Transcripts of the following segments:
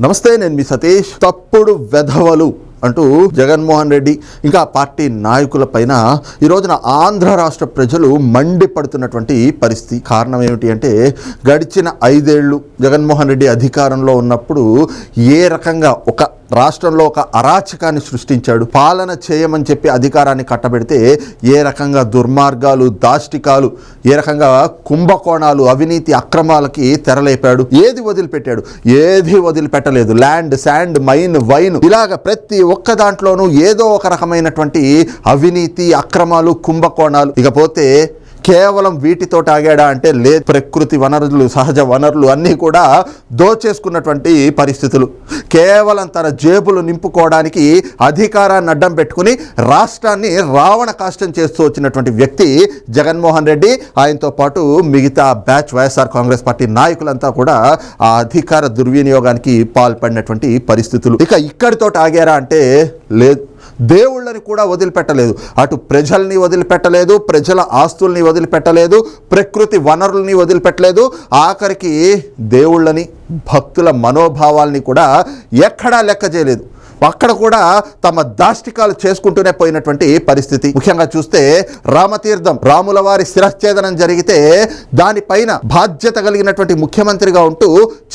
నమస్తే నేను మీ సతీష్. తప్పుడు వెధవలు. అంటూ జగన్మోహన్ రెడ్డి ఇంకా పార్టీ నాయకుల పైన ఈ రోజున ఆంధ్ర రాష్ట్ర ప్రజలు మండిపడుతున్నటువంటి పరిస్థితి. కారణం ఏమిటి అంటే గడిచిన ఐదేళ్ళు జగన్మోహన్ రెడ్డి అధికారంలో ఉన్నప్పుడు ఏ రకంగా ఒక రాష్ట్రంలో ఒక అరాచకాన్ని సృష్టించాడు పాలన చేయమని చెప్పి అధికారాన్ని కట్టబెడితే ఏ రకంగా దుర్మార్గాలు దాష్టికాలు ఏ రకంగా కుంభకోణాలు అవినీతి అక్రమాలకి తెరలేపాడు ఏది వదిలిపెట్టాడు? ఏది వదిలిపెట్టలేదు. ల్యాండ్ శాండ్ మైన్ వైన్ ఇలాగ ప్రతి ఒక్క దాంట్లోనూ ఏదో ఒక రకమైనటువంటి అవినీతి అక్రమాలు కుంభకోణాలు. ఇకపోతే కేవలం వీటితో ఆగాడా అంటే లేదు ప్రకృతి వనరులు సహజ వనరులు అన్నీ కూడా దోచేసుకున్నటువంటి పరిస్థితులు. కేవలం తన జేబులు నింపుకోవడానికి అధికారాన్ని అడ్డం పెట్టుకుని రాష్ట్రాన్ని రావణ కాష్టం చేస్తూ వచ్చినటువంటి వ్యక్తి జగన్మోహన్ రెడ్డి. ఆయనతో పాటు మిగతా బ్యాచ్ వైఎస్ఆర్ కాంగ్రెస్ పార్టీ నాయకులంతా కూడా ఆ అధికార దుర్వినియోగానికి పాల్పడినటువంటి పరిస్థితులు. ఇక ఇక్కడితో ఆగారా అంటే లేదు. దేవుళ్ళని కూడా వదిలిపెట్టలేదు. అటు ప్రజల్ని వదిలిపెట్టలేదు ప్రజల ఆస్తుల్ని వదిలిపెట్టలేదు ప్రకృతి వనరుల్ని వదిలిపెట్టలేదు. ఆఖరికి దేవుళ్ళని భక్తుల మనోభావాల్ని కూడా ఎక్కడా లెక్క చేయలేదు. అక్కడ కూడా తమ దాష్టికాలు చేసుకుంటూనే పోయినటువంటి పరిస్థితి. ముఖ్యంగా చూస్తే రామతీర్థం రాముల వారి శిరఛేదనం జరిగితే దానిపైన బాధ్యత కలిగినటువంటి ముఖ్యమంత్రిగా ఉంటూ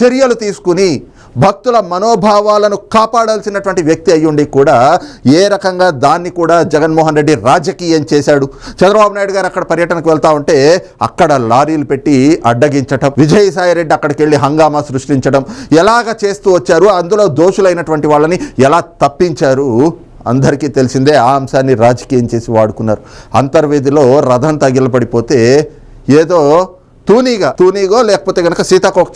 చర్యలు తీసుకుని భక్తుల మనోభావాలను కాపాడాల్సినటువంటి వ్యక్తి అయ్యుండి కూడా ఏ రకంగా దాన్ని కూడా జగన్మోహన్ రెడ్డి రాజకీయం చేశాడు. చంద్రబాబు నాయుడు గారు అక్కడ పర్యటనకు వెళ్తా ఉంటే అక్కడ లారీలు పెట్టి అడ్డగించటం విజయసాయి రెడ్డి అక్కడికి వెళ్ళి హంగామా సృష్టించడం ఎలాగ చేస్తూ వచ్చారు అందులో దోషులైనటువంటి వాళ్ళని ఎలా తప్పించారు అందరికీ తెలిసిందే. ఆ అంశాన్ని రాజకీయం చేసి వాడుకున్నారు. అంతర్వేదిలో రథం తగిలపడిపోతే ఏదో తూనీగా తూనీగో లేకపోతే కనుక సీతాకోక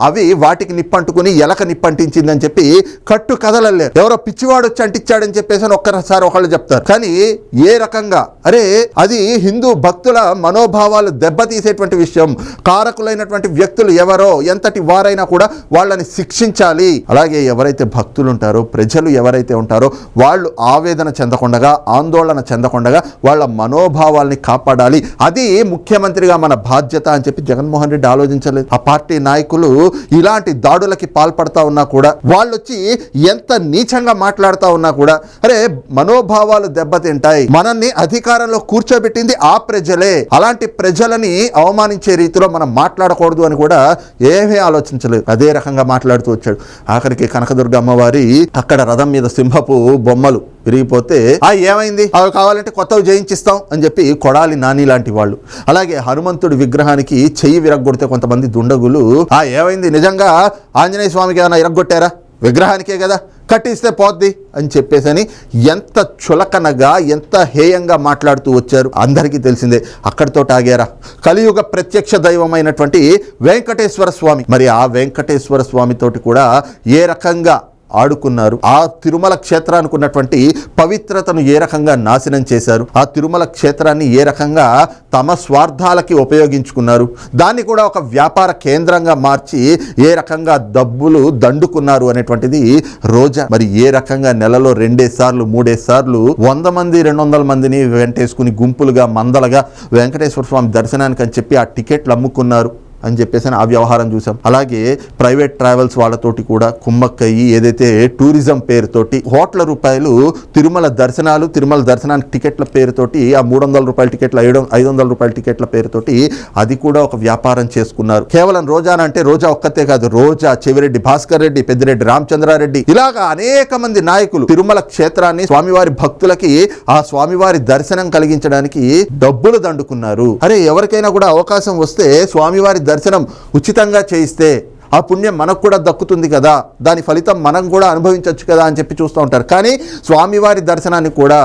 అవి వాటికి నిప్పంటుకుని ఎలక నిప్పంటించిందని చెప్పి కట్టు కదలలేదు ఎవరో పిచ్చివాడు వచ్చి అంటించాడని చెప్పేసి అని ఒక్కసారి ఒకళ్ళు చెప్తారు. కానీ ఏ రకంగా? అరే అది హిందూ భక్తుల మనోభావాలు దెబ్బతీసేటువంటి విషయం. కారకులైనటువంటి వ్యక్తులు ఎవరో ఎంతటి వారైనా కూడా వాళ్ళని శిక్షించాలి. అలాగే ఎవరైతే భక్తులు ఉంటారో ప్రజలు ఎవరైతే ఉంటారో వాళ్ళు ఆవేదన చెందకుండగా ఆందోళన చెందకుండగా వాళ్ళ మనోభావాల్ని కాపాడాలి. అది ముఖ్యమంత్రిగా మన బాధ్యత. అని చెప్పి జగన్మోహన్ రెడ్డి ఆలోచించలేదు. ఆ పార్టీ నాయకులు ఇలాంటి దాడులకి పాల్పడతా ఉన్నా కూడా వాళ్ళు వచ్చి ఎంత నీచంగా మాట్లాడుతూ ఉన్నా కూడా అరే మనోభావాలు దెబ్బతింటాయి. మనల్ని అధికారంలో కూర్చోబెట్టింది ఆ ప్రజలే. అలాంటి ప్రజలని అవమానించే రీతిలో మనం మాట్లాడకూడదు అని కూడా ఏమీ ఆలోచించలేదు. అదే రకంగా మాట్లాడుతూ వచ్చాడు. ఆఖరికి కనకదుర్గ అమ్మవారి అక్కడ రథం మీద సింహపు బొమ్మలు విరిగిపోతే ఆ ఏమైంది? అవి కావాలంటే కొత్తవి జయించిస్తాం అని చెప్పి కొడాలి నాని లాంటి వాళ్ళు. అలాగే హనుమంతుడి విగ్రహాన్ని విగ్రహానికి చెయ్యి విరగ్గొడితే కొంతమంది దుండగులు. ఆ ఏమైంది? నిజంగా ఆంజనేయ స్వామికి ఏమైనా ఇరగ్గొట్టారా? విగ్రహానికే కదా? కట్టిస్తే పోద్ది అని చెప్పేసని ఎంత చులకనగా ఎంత హేయంగా మాట్లాడుతూ వచ్చారు అందరికీ తెలిసిందే. అక్కడితో ఆగారా? కలియుగ ప్రత్యక్ష దైవమైనటువంటి వెంకటేశ్వర స్వామి. మరి ఆ వెంకటేశ్వర స్వామితోటి కూడా ఏ రకంగా ఆడుకున్నారు. ఆ తిరుమల క్షేత్రానికి ఉన్నటువంటి పవిత్రతను ఏ రకంగా నాశనం చేశారు? ఆ తిరుమల క్షేత్రాన్ని ఏ రకంగా తమ స్వార్థాలకి ఉపయోగించుకున్నారు? దాన్ని కూడా ఒక వ్యాపార కేంద్రంగా మార్చి ఏ రకంగా డబ్బులు దండుకున్నారు అనేటువంటిది రోజా. మరి ఏ రకంగా నెలలో రెండే సార్లు మూడే సార్లు వంద మంది రెండు వందల మందిని వెంటేసుకుని గుంపులుగా మందలుగా వెంకటేశ్వర స్వామి దర్శనానికి అని చెప్పి ఆ టికెట్లు అమ్ముకున్నారు. అని చెప్పేసి ఆ వ్యవహారం చూసాం. అలాగే ప్రైవేట్ ట్రావెల్స్ వాళ్ళతోటి కూడా కుమ్మక్కయ్యి ఏదైతే టూరిజం పేరుతోటి కోట్ల రూపాయలు తిరుమల దర్శనాలు తిరుమల దర్శనానికి టికెట్ల పేరుతోటి ఆ మూడు వందల రూపాయల టికెట్లు ఐదు ఐదు వందల రూపాయల టికెట్ల పేరుతోటి అది కూడా ఒక వ్యాపారం చేసుకున్నారు. కేవలం రోజాన అంటే రోజా ఒక్కతే కాదు రోజా చెవిరెడ్డి భాస్కర్ రెడ్డి పెద్దిరెడ్డి రామచంద్రారెడ్డి ఇలాగా అనేక మంది నాయకులు తిరుమల క్షేత్రాన్ని స్వామివారి భక్తులకి ఆ స్వామివారి దర్శనం కలిగించడానికి డబ్బులు దండుకున్నారు. అరే ఎవరికైనా కూడా అవకాశం వస్తే స్వామివారి దర్శనం ఉచితంగా చేయిస్తే ఆ పుణ్యం మనకు కూడా దక్కుతుంది కదా దాని ఫలితం మనం కూడా అనుభవించవచ్చు కదా అని చెప్పి చూస్తూ ఉంటారు. కానీ స్వామివారి దర్శనాన్ని కూడా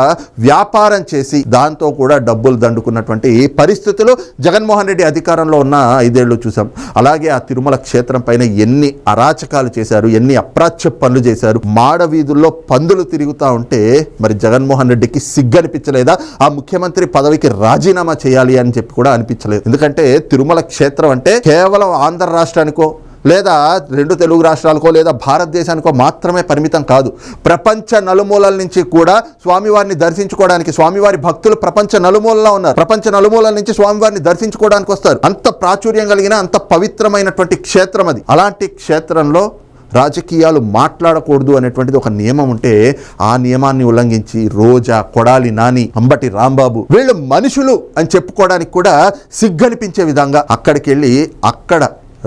వ్యాపారం చేసి దాంతో కూడా డబ్బులు దండుకున్నటువంటి పరిస్థితులు జగన్మోహన్ రెడ్డి అధికారంలో ఉన్న ఐదేళ్ళు చూసాం. అలాగే ఆ తిరుమల క్షేత్రం పైన ఎన్ని అరాచకాలు చేశారు ఎన్ని అప్రాచ్య పనులు చేశారు మాడ వీధుల్లో పందులు తిరుగుతూ ఉంటే మరి జగన్మోహన్ రెడ్డికి సిగ్గనిపించలేదా? ఆ ముఖ్యమంత్రి పదవికి రాజీనామా చేయాలి అని చెప్పి కూడా అనిపించలేదు. ఎందుకంటే తిరుమల క్షేత్రం అంటే కేవలం ఆంధ్ర రాష్ట్రానికో లేదా రెండు తెలుగు రాష్ట్రాలకో లేదా భారతదేశానికో మాత్రమే పరిమితం కాదు. ప్రపంచ నలుమూలల నుంచి కూడా స్వామివారిని దర్శించుకోవడానికి స్వామివారి భక్తులు ప్రపంచ నలుమూలలో ఉన్నారు. ప్రపంచ నలుమూలల నుంచి స్వామివారిని దర్శించుకోవడానికి వస్తారు. అంత ప్రాచుర్యం కలిగిన అంత పవిత్రమైనటువంటి క్షేత్రం అది. అలాంటి క్షేత్రంలో రాజకీయాలు మాట్లాడకూడదు అనేటువంటిది ఒక నియమం ఉంటే ఆ నియమాన్ని ఉల్లంఘించి రోజా కొడాలి నాని అంబటి రాంబాబు వీళ్ళు మనుషులు అని చెప్పుకోవడానికి కూడా సిగ్గనిపించే విధంగా అక్కడికి వెళ్ళి అక్కడ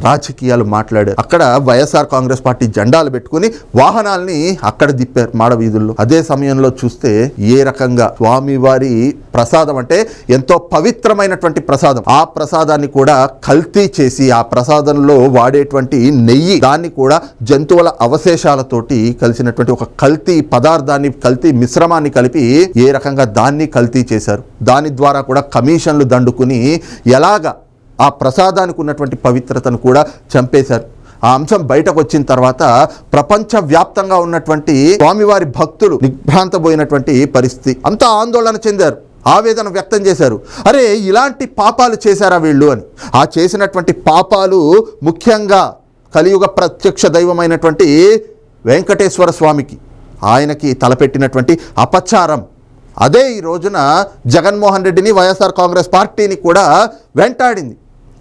రాజకీయాలు మాట్లాడారు. అక్కడ వైఎస్ఆర్ కాంగ్రెస్ పార్టీ జెండాలు పెట్టుకుని వాహనాల్ని అక్కడ దిప్పారు మాడ వీధుల్లో అదే సమయంలో చూస్తే ఏ రకంగా స్వామివారి ప్రసాదం అంటే ఎంతో పవిత్రమైనటువంటి ప్రసాదం. ఆ ప్రసాదాన్ని కూడా కల్తీ చేసి ఆ ప్రసాదంలో వాడేటువంటి నెయ్యి దాన్ని కూడా జంతువుల అవశేషాలతోటి కలిసినటువంటి ఒక కల్తీ పదార్థాన్ని కల్తీ మిశ్రమాన్ని కలిపి ఏ రకంగా దాన్ని కల్తీ చేశారు. దాని ద్వారా కూడా కమిషన్లు దండుకుని ఎలాగా ఆ ప్రసాదానికి ఉన్నటువంటి పవిత్రతను కూడా చంపేశారు. ఆ అంశం బయటకు వచ్చిన తర్వాత ప్రపంచవ్యాప్తంగా ఉన్నటువంటి స్వామివారి భక్తులు నిభ్రాంతపోయినటువంటి పరిస్థితి అంతా ఆందోళన చెందారు. ఆవేదన వ్యక్తం చేశారు. అరే ఇలాంటి పాపాలు చేశారా వీళ్ళు అని. ఆ చేసినటువంటి పాపాలు ముఖ్యంగా కలియుగ ప్రత్యక్ష దైవమైనటువంటి వెంకటేశ్వర స్వామికి ఆయనకి తలపెట్టినటువంటి అపచారం. అదే ఈ రోజున జగన్మోహన్ రెడ్డిని వైఎస్ఆర్ కాంగ్రెస్ పార్టీని కూడా వెంటాడింది.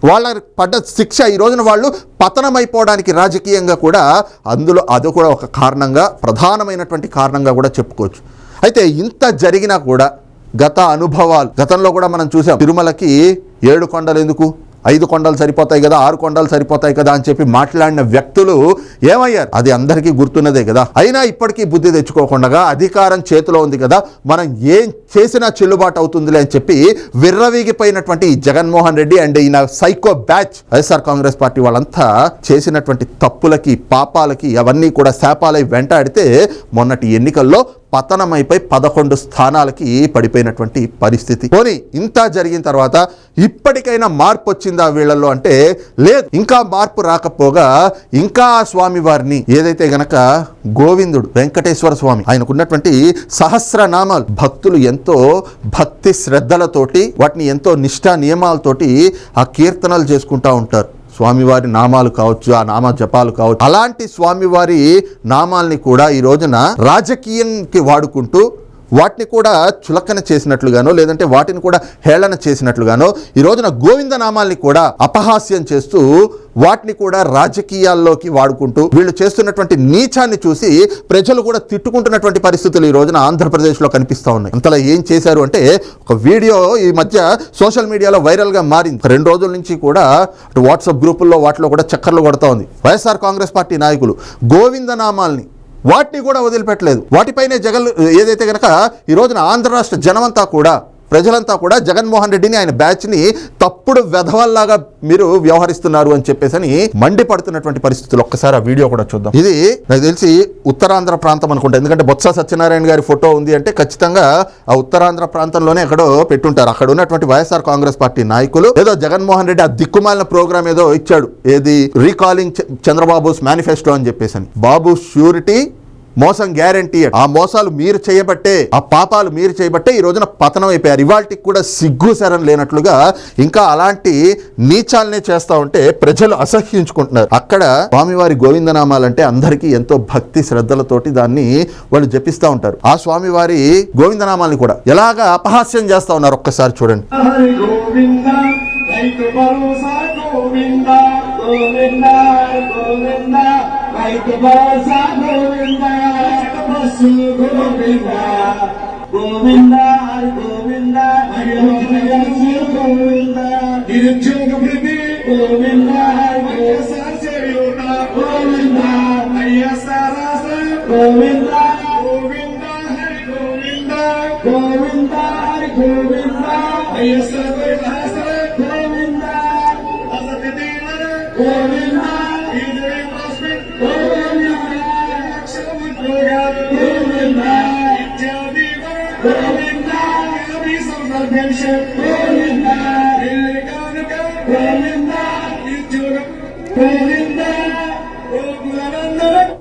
వాళ్ళ పడ్డ శిక్ష ఈ రోజున వాళ్ళు పతనమైపోవడానికి రాజకీయంగా కూడా అందులో అది కూడా ఒక కారణంగా ప్రధానమైనటువంటి కారణంగా కూడా చెప్పుకోవచ్చు. అయితే ఇంత జరిగినా కూడా గత అనుభవాలు గతంలో కూడా మనం చూసాం. తిరుమలకి ఏడు కొండలు ఎందుకు? ఐదు కొండలు సరిపోతాయి కదా ఆరు కొండలు సరిపోతాయి కదా అని చెప్పి మాట్లాడిన వ్యక్తులు ఏమయ్యారు? అది అందరికీ గుర్తున్నదే కదా. అయినా ఇప్పటికీ బుద్ధి తెచ్చుకోకుండా అధికారం చేతిలో ఉంది కదా మనం ఏం చేసినా చెల్లుబాటు అవుతుందిలే అని చెప్పి విర్రవీగిపోయినటువంటి జగన్మోహన్ రెడ్డి అండ్ ఈయన psycho batch YSR Congress party వాళ్ళంతా చేసినటువంటి తప్పులకి పాపాలకి అవన్నీ కూడా శాపాలై వెంటాడితే మొన్నటి ఎన్నికల్లో పతనమైపోయి పదకొండు స్థానాలకి పడిపోయినటువంటి పరిస్థితి. పోనీ ఇంత జరిగిన తర్వాత ఇప్పటికైనా మార్పు వచ్చిందా వీళ్ళల్లో అంటే లేదు. ఇంకా మార్పు రాకపోగా ఇంకా ఆ స్వామి వారిని ఏదైతే గనక గోవిందుడు వెంకటేశ్వర స్వామి ఆయనకున్నటువంటి సహస్రనామాలు భక్తులు ఎంతో భక్తి శ్రద్ధలతోటి వాటిని ఎంతో నిష్ఠా నియమాలతోటి ఆ కీర్తనలు చేసుకుంటా ఉంటారు. స్వామివారి నామాలు కావచ్చు ఆ నామ జపాలు కావచ్చు. అలాంటి స్వామివారి నామాల్ని కూడా ఈ రోజున రాజకీయంకి వాడుకుంటూ వాటిని కూడా చులకన చేసినట్లుగానో లేదంటే వాటిని కూడా హేళన చేసినట్లుగానో ఈ రోజున గోవింద నామాల్ని కూడా అపహాస్యం చేస్తూ వాటిని కూడా రాజకీయాల్లోకి వాడుకుంటూ వీళ్ళు చేస్తున్నటువంటి నీచాన్ని చూసి ప్రజలు కూడా తిట్టుకుంటున్నటువంటి పరిస్థితులు ఈ రోజున ఆంధ్రప్రదేశ్లో కనిపిస్తూ ఉన్నాయి. అంతలా ఏం చేశారు అంటే ఒక వీడియో ఈ మధ్య సోషల్ మీడియాలో వైరల్గా మారింది. రెండు రోజుల నుంచి కూడా అటు వాట్సాప్ గ్రూపుల్లో వాటిలో కూడా చక్కర్లు కొడతా ఉంది. వైఎస్ఆర్ కాంగ్రెస్ పార్టీ నాయకులు గోవింద నామాల్ని వాటిని కూడా వదిలిపెట్టలేదు. వాటిపైనే జగన్ ఏదైతే కనుక ఈ రోజున ఆంధ్ర రాష్ట్ర జనమంతా కూడా ప్రజలంతా కూడా జగన్మోహన్ రెడ్డిని ఆయన బ్యాచ్ని తప్పుడు వెధవల్లాగా మీరు వ్యవహరిస్తున్నారు అని చెప్పేసి అని మండిపడుతున్నటువంటి పరిస్థితులు. ఒక్కసారి ఆ వీడియో కూడా చూద్దాం. ఇది నాకు తెలిసి ఉత్తరాంధ్ర ప్రాంతం అనుకుంటా. ఎందుకంటే బొత్స సత్యనారాయణ గారి ఫోటో ఉంది అంటే ఖచ్చితంగా ఆ ఉత్తరాంధ్ర ప్రాంతంలోనే ఎక్కడో పెట్టుంటారు. అక్కడ ఉన్నటువంటి వైఎస్ఆర్ కాంగ్రెస్ పార్టీ నాయకులు ఏదో జగన్మోహన్ రెడ్డి ఆ దిక్కుమాలిన ప్రోగ్రామ్ ఏదో ఇచ్చాడు. ఏది రీకాలింగ్ చంద్రబాబుస్ మేనిఫెస్టో అని చెప్పేసి బాబు ష్యూరిటీ మోసం గ్యారంటీ ఆ మోసాలు మీరు చేయబట్టే ఆ పాపాలు మీరు చేయబట్టే ఈ రోజున పతనం అయిపోయారు. ఇవాళకి కూడా సిగ్గు శరం లేనట్లుగా ఇంకా అలాంటి నీచాలనే చేస్తా ఉంటే ప్రజలు అసహ్యించుకుంటున్నారు. అక్కడ స్వామివారి గోవిందనామాలంటే అందరికీ ఎంతో భక్తి శ్రద్ధలతోటి దాన్ని వాళ్ళు జపిస్తూ ఉంటారు. ఆ స్వామివారి గోవిందనామాల్ని కూడా ఎలాగా అపహాస్యం చేస్తా ఉన్నారు? ఒక్కసారి చూడండి. గోవింద. రైతు భరోసా గోవింద గోవింద గోవింద రైతు భరోసా గోవింద బస్సు గోవింద గోవింద హరి గోవింద హరి గోవింద నిరుద్యోగ వృద్ధి గోవింద హరి వైఎస్ఆర్ చేయూత గోవింద వైఎస్ఆర్ ఆసరా గోవింద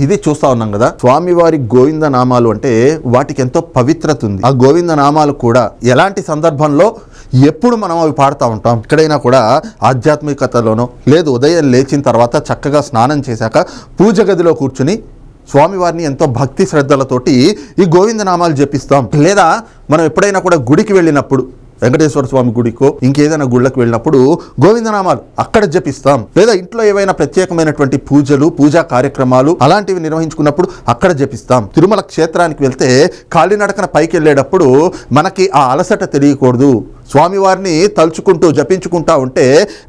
ఇది చూస్తా ఉన్నాం కదా స్వామివారి గోవింద నామాలు అంటే వాటికి ఎంతో పవిత్రత ఉంది. ఆ గోవింద నామాలు కూడా ఎలాంటి సందర్భంలో ఎప్పుడు మనం అవి పాడుతూ ఉంటాం? ఎక్కడైనా కూడా ఆధ్యాత్మికతలోనో లేదు ఉదయం లేచిన తర్వాత చక్కగా స్నానం చేశాక పూజ గదిలో కూర్చుని స్వామివారిని ఎంతో భక్తి శ్రద్ధలతోటి ఈ గోవింద నామాలు జపిస్తాం. లేదా మనం ఎప్పుడైనా కూడా గుడికి వెళ్ళినప్పుడు వెంకటేశ్వర స్వామి గుడికో ఇంకేదైనా గుళ్ళకు వెళ్ళినప్పుడు గోవిందనామాలు అక్కడ జపిస్తాం. లేదా ఇంట్లో ఏవైనా ప్రత్యేకమైనటువంటి పూజలు పూజా కార్యక్రమాలు అలాంటివి నిర్వహించుకున్నప్పుడు అక్కడ జపిస్తాం. తిరుమల క్షేత్రానికి వెళ్తే కాలినడకన పైకి వెళ్ళేటప్పుడు మనకి ఆ అలసట తెలియకూడదు. స్వామివారిని తలుచుకుంటూ జపించుకుంటా ఉంటే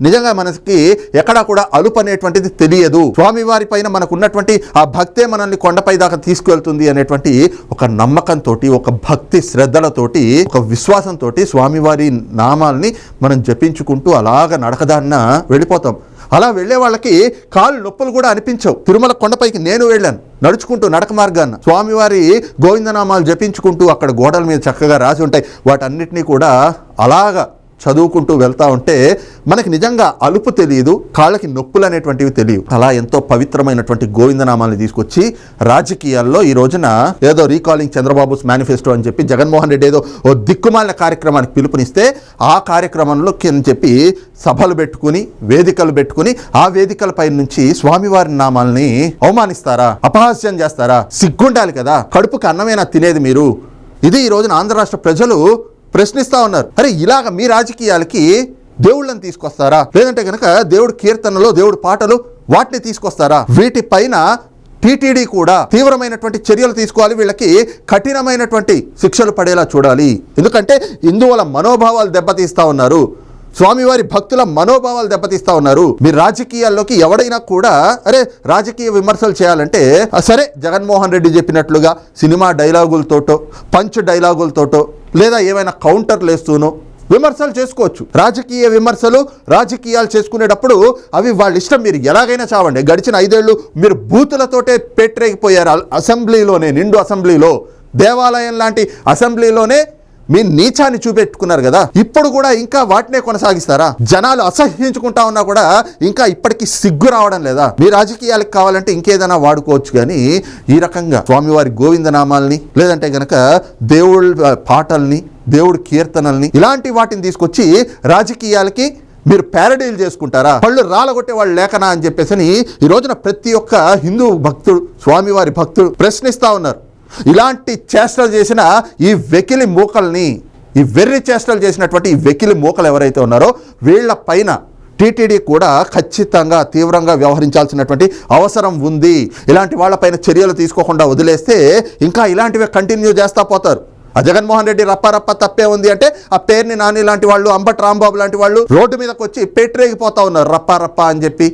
నిజంగా మనకి ఎక్కడా కూడా అలుపు అనేటువంటిది తెలియదు. స్వామివారి పైన మనకున్నటువంటి ఆ భక్తే మనల్ని కొండపై దాకా తీసుకువెళ్తుంది అనేటువంటి ఒక నమ్మకంతో ఒక భక్తి శ్రద్ధలతోటి ఒక విశ్వాసంతో స్వామివారి నామాల్ని మనం జపించుకుంటూ అలాగ నడకదాన్న వెళ్ళిపోతాం. అలా వెళ్ళే వాళ్ళకి కాళ్ళు నొప్పులు కూడా అనిపించవు. తిరుమల కొండపైకి నేను వెళ్ళాను. నడుచుకుంటూ నడక మార్గాన్న స్వామివారి గోవిందనామాలు జపించుకుంటూ అక్కడ గోడల మీద చక్కగా రాసి ఉంటాయి. వాటన్నిటినీ కూడా అలాగా చదువుకుంటూ వెళ్తా ఉంటే మనకి నిజంగా అలుపు తెలియదు కాళ్ళకి నొప్పులు అనేటువంటివి తెలియవు అలా ఎంతో పవిత్రమైనటువంటి గోవిందనామాల్ని తీసుకొచ్చి రాజకీయాల్లో ఈ రోజున ఏదో రీకాలింగ్ చంద్రబాబు మేనిఫెస్టో అని చెప్పి జగన్మోహన్ రెడ్డి ఏదో ఓ దిక్కుమాలిన కార్యక్రమానికి పిలుపునిస్తే ఆ కార్యక్రమంలో అని చెప్పి సభలు పెట్టుకుని వేదికలు పెట్టుకుని ఆ వేదికల పై నుంచి స్వామివారి నామాల్ని అవమానిస్తారా? అపహాస్యం చేస్తారా? సిగ్గుండాలి కదా? కడుపుకి అన్నమైనా తినేది మీరు? ఇది ఈ రోజున ఆంధ్ర రాష్ట్ర ప్రజలు ప్రశ్నిస్తా ఉన్నారు. అరే ఇలాగ మీ రాజకీయాలకి దేవుళ్ళని తీసుకొస్తారా? లేదంటే కనుక దేవుడు కీర్తనలు దేవుడు పాటలు వాటిని తీసుకొస్తారా? వీటిపైన టీటీడీ కూడా తీవ్రమైనటువంటి చర్యలు తీసుకోవాలి. వీళ్ళకి కఠినమైనటువంటి శిక్షలు పడేలా చూడాలి. ఎందుకంటే హిందువుల మనోభావాలు దెబ్బతీస్తా ఉన్నారు. స్వామివారి భక్తుల మనోభావాలు దెబ్బతీస్తా ఉన్నారు. మీరు రాజకీయాల్లోకి ఎవడైనా కూడా అరే రాజకీయ విమర్శలు చేయాలంటే సరే జగన్మోహన్ రెడ్డి చెప్పినట్లుగా సినిమా డైలాగులతోటో పంచ్ డైలాగులతోటో లేదా ఏమైనా కౌంటర్లు వేస్తూనో విమర్శలు చేసుకోవచ్చు. రాజకీయ విమర్శలు రాజకీయాలు చేసుకునేటప్పుడు అవి వాళ్ళ ఇష్టం. మీరు ఎలాగైనా చావండి. గడిచిన ఐదేళ్ళు మీరు బూతులతోటే పెట్టరేగిపోయారు. అసెంబ్లీలోనే నిండు అసెంబ్లీలో దేవాలయం లాంటి అసెంబ్లీలోనే మీ నీచాన్ని చూపెట్టుకున్నారు కదా ఇప్పుడు కూడా ఇంకా వాటినే కొనసాగిస్తారా? జనాలు అసహ్యించుకుంటా ఉన్నా కూడా ఇంకా ఇప్పటికీ సిగ్గు రావడం లేదా? మీ రాజకీయాలకు కావాలంటే ఇంకేదైనా వాడుకోవచ్చు కానీ ఈ రకంగా స్వామివారి గోవిందనామాల్ని లేదంటే గనక దేవుళ్ళ పాటల్ని దేవుడి కీర్తనల్ని ఇలాంటి వాటిని తీసుకొచ్చి రాజకీయాలకి మీరు ప్యారడీలు చేసుకుంటారా? పళ్ళు రాలగొట్టే వాళ్ళు లేకనా అని చెప్పేసి ఈ రోజున ప్రతి ఒక్క హిందూ భక్తుడు స్వామివారి భక్తుడు ప్రశ్నిస్తా ఉన్నారు. ఇలాంటి చేష్టలు చేసిన ఈ వెకిలి మూకల్ని ఈ వెర్రి చేష్టలు చేసినటువంటి ఈ వెకిలి మూకలు ఎవరైతే ఉన్నారో వీళ్ళ పైన టీటీడీ కూడా ఖచ్చితంగా తీవ్రంగా వ్యవహరించాల్సినటువంటి అవసరం ఉంది. ఇలాంటి వాళ్ళపైన చర్యలు తీసుకోకుండా వదిలేస్తే ఇంకా ఇలాంటివే కంటిన్యూ చేస్తా పోతారు. ఆ జగన్మోహన్ రెడ్డి రప్పారప్ప తప్పే ఉంది అంటే ఆ పేరుని నాని లాంటి వాళ్ళు అంబట్ రాంబాబు లాంటి వాళ్ళు రోడ్డు మీదకి వచ్చి పెట్టరేగిపోతా ఉన్నారు రప్పారప్ప అని చెప్పి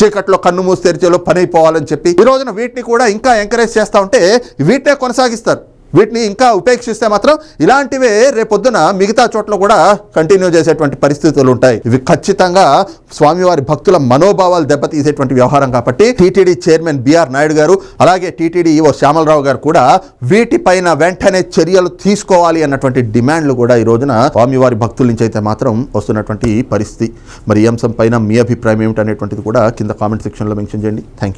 చీకట్లో కన్ను మూసి తెరిచేలో పని అయిపోవాలని చెప్పి ఈ రోజున వీటిని కూడా ఇంకా ఎంకరేజ్ చేస్తూ ఉంటే వీటినే కొనసాగిస్తారు. వీటిని ఇంకా ఉపేక్షిస్తే మాత్రం ఇలాంటివే రేపొద్దున మిగతా చోట్ల కూడా కంటిన్యూ చేసేటువంటి పరిస్థితులు ఉంటాయి. ఇవి ఖచ్చితంగా స్వామివారి భక్తుల మనోభావాలు దెబ్బతీసేటువంటి వ్యవహారం కాబట్టి టీటీడీ చైర్మన్ బిఆర్ నాయుడు గారు అలాగే టీటీడీ ఈవో శ్యామలరావు గారు కూడా వీటిపైన వెంటనే చర్యలు తీసుకోవాలి అన్నటువంటి డిమాండ్లు కూడా ఈ రోజున స్వామివారి భక్తుల నుంచి అయితే మాత్రం వస్తున్నటువంటి పరిస్థితి. మరి ఈ అంశం పైన మీ అభిప్రాయం ఏమిటనేటువంటిది కూడా కింద కామెంట్ సెక్షన్లో మెన్షన్ చేయండి. Thank you